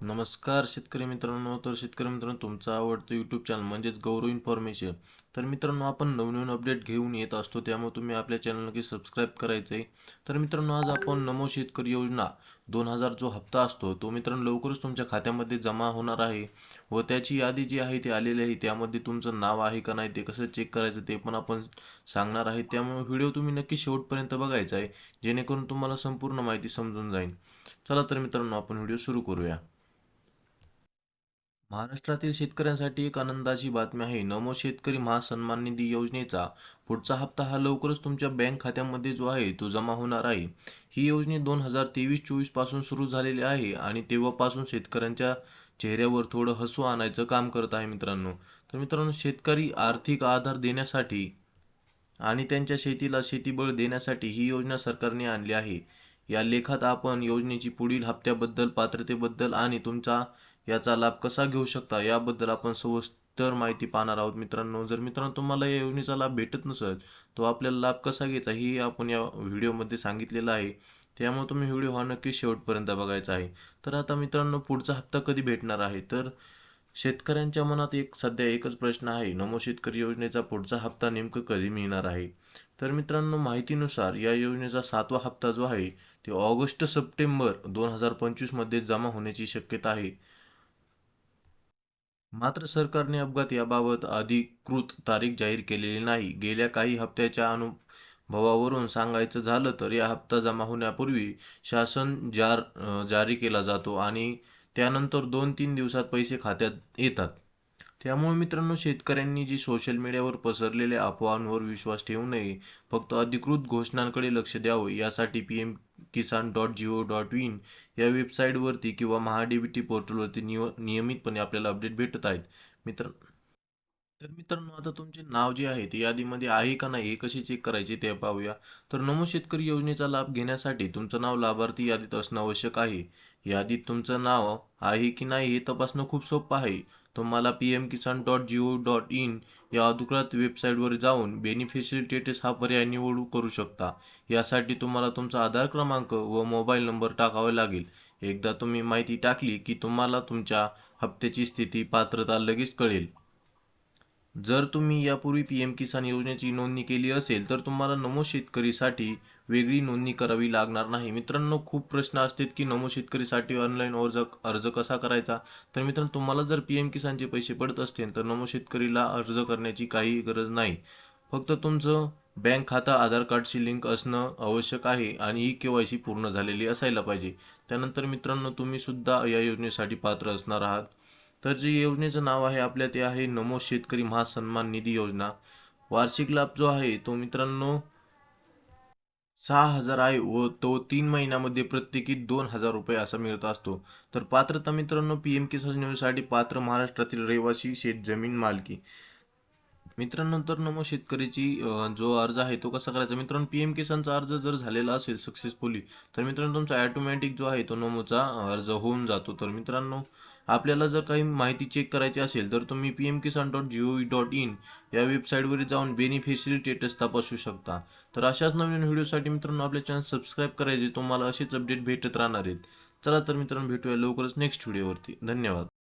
नमस्कार शेतकरी मित्रांनो. तर शेतकरी मित्रांनो तुमचं आवडतं यूट्यूब चॅनल म्हणजेच गौरव इन्फॉर्मेशन तर मित्रांनो आपण नवनवीन अपडेट घेऊन येत असतो त्यामुळे तुम्ही आपल्या चॅनल नक्की सबस्क्राईब करायचं आहे तर मित्रांनो आज आपण नमो शेतकरी योजना दोन हजार जो हप्ता असतो तो मित्रांनो लवकरच तुमच्या खात्यामध्ये जमा होणार आहे व त्याची यादी जी आहे ती आलेली आहे त्यामध्ये तुमचं नाव आहे का नाही ते कसं चेक करायचं ते पण आपण सांगणार आहे. त्यामुळे व्हिडिओ तुम्ही नक्की शेवटपर्यंत बघायचा आहे जेणेकरून तुम्हाला संपूर्ण माहिती समजून जाईल. चला तर मित्रांनो आपण व्हिडिओ सुरू करूया. महाराष्ट्रातील शेतकऱ्यांसाठी एक आनंदाची बातमी आहे. नमो शेतकरी महासन्मान निधी योजनेचा पुढचा हप्ता हा लवकरच तुमच्या बँक खात्यामध्ये जो आहे तो जमा होणार आहे. ही योजने दोन हजार तेवीस चोवीसपासून सुरू झालेली आहे आणि तेव्हापासून शेतकऱ्यांच्या चेहऱ्यावर थोडं हसू आणायचं काम करत आहे मित्रांनो. तर मित्रांनो शेतकरी आर्थिक आधार देण्यासाठी आणि त्यांच्या शेतीला शेतीबळ देण्यासाठी ही योजना सरकारने आणली आहे. या लेखात आपण योजनेची पुढील हप्त्याबद्दल पात्रतेबद्दल आणि तुमचा याचा लाभ कसा घेऊ शकता? याबद्दल आपण सविस्तर माहिती पाहणार आहोत मित्रांनो. जर मित्रांनो तुम्हाला या योजनेचा लाभ भेटत नसेल तो आपल्याला लाभ कसा घ्यायचा ही आपण या व्हिडिओमध्ये सांगितलेलं आहे. त्यामुळे तुम्ही व्हिडिओ हा नक्की शेवटपर्यंत बघायचा आहे. तर आता मित्रांनो पुढचा हप्ता कधी भेटणार आहे? तर शेतकऱ्यांच्या मनात एक सध्या एकच प्रश्न आहे. नमो शेतकरी योजनेचा पुढचा हप्ता नेमकं कधी मिळणार आहे? तर मित्रांनो माहितीनुसार या योजनेचा सातवा हप्ता जो आहे ते ऑगस्ट सप्टेंबर दोन हजार पंचवीसमध्ये जमा होण्याची शक्यता आहे. मात्र सरकारने अपघात याबाबत अधिकृत तारीख जाहीर केलेली नाही. गेल्या काही हप्त्याच्या अनुभवावरून सांगायचं झालं तर या हप्ता जमा होण्यापूर्वी शासन जार जारी केला जातो आणि त्यानंतर दोन तीन दिवसात पैसे खात्यात येतात. त्यामुळे मित्रांनो शेतकऱ्यांनी जी सोशल मीडियावर पसरलेल्या अफवांवर विश्वास ठेवू नये फक्त अधिकृत घोषणांकडे लक्ष द्यावं यासाठी P M Kisan dot G O dot in या वेबसाईटवरती किंवा महाडीबीटी पोर्टलवरती निय नियमितपणे आपल्याला अपडेट भेटत आहेत. मित्र तर मित्रांनो आता तुमचे नाव जे आहे ते यादीमध्ये आहे का नाही हे कसे चेक करायचे ते पाहूया. तर नमो शेतकरी योजनेचा लाभ घेण्यासाठी तुमचं नाव लाभार्थी यादीत असणं आवश्यक आहे. यादीत तुमचं नाव आहे की नाही हे तपासणं खूप सोपं आहे. तुम्हाला P M Kisan dot G O dot in या अधिकृत वेबसाईटवर जाऊन बेनिफिशियरी स्टेटस हा पर्याय निवडू करू शकता. यासाठी तुम्हाला तुमचा आधार क्रमांक व मोबाईल नंबर टाकावा लागेल. एकदा तुम्ही माहिती टाकली की तुम्हाला तुमच्या हप्त्याची स्थिती पात्रता लगेच कळेल. जर तुम्ही यापूर्वी पी एम किसान योजनेची नोंदणी केली असेल तर तुम्हाला नमो शेतकरीसाठी वेगळी नोंदणी करावी लागणार नाही. मित्रांनो खूप प्रश्न असतात की नमो शेतकरीसाठी ऑनलाईन अर्ज अर्ज कसा करायचा? तर मित्रांनो तुम्हाला जर पी एम किसानचे पैसे पडत असतील तर नमो शेतकरीला अर्ज करण्याची काही गरज नाही. फक्त तुमचं बँक खाता आधार कार्डशी लिंक असणं आवश्यक आहे आणि ही के वाय सी पूर्ण झालेली असायला पाहिजे. त्यानंतर मित्रांनो तुम्ही सुद्धा या योजनेसाठी पात्र असणार आहात. तर जे योजनेचं नाव आहे आपल्या ते आहे नमो शेतकरी महासन्मान निधी योजना. वार्षिक लाभ जो आहे तो मित्रांनो सहा हजार आहे व तो तीन महिन्यामध्ये प्रत्येकी दोन हजार रुपये असा मिळत असतो. तर पात्रता मित्रांनो पी एम किसान योजनेसाठी पात्र महाराष्ट्रातील रहिवासी शेत जमीन मालकी. मित्रांनो तर नमो शेतकरीची जो अर्ज आहे तो कसा करायचा? मित्रांनो पी एम किसानचा अर्ज जर झालेला असेल सक्सेसफुली तर मित्रांनो तुमचा ॲटोमॅटिक जो आहे तो नमोचा अर्ज होऊन जातो. तर मित्रांनो आपल्याला जर काही माहिती चेक करायची असेल तर तुम्ही P M Kisan dot G O V dot in या वेबसाईटवर जाऊन बेनिफिशरी स्टेटस तपासू शकता. तर अशाच नवीन व्हिडिओसाठी मित्रांनो आपल्या चॅनल सबस्क्राईब करायचे तुम्हाला असेच अपडेट भेटत राहणार आहेत. चला तर मित्रांनो भेटूया लवकरच नेक्स्ट व्हिडिओवरती धन्यवाद.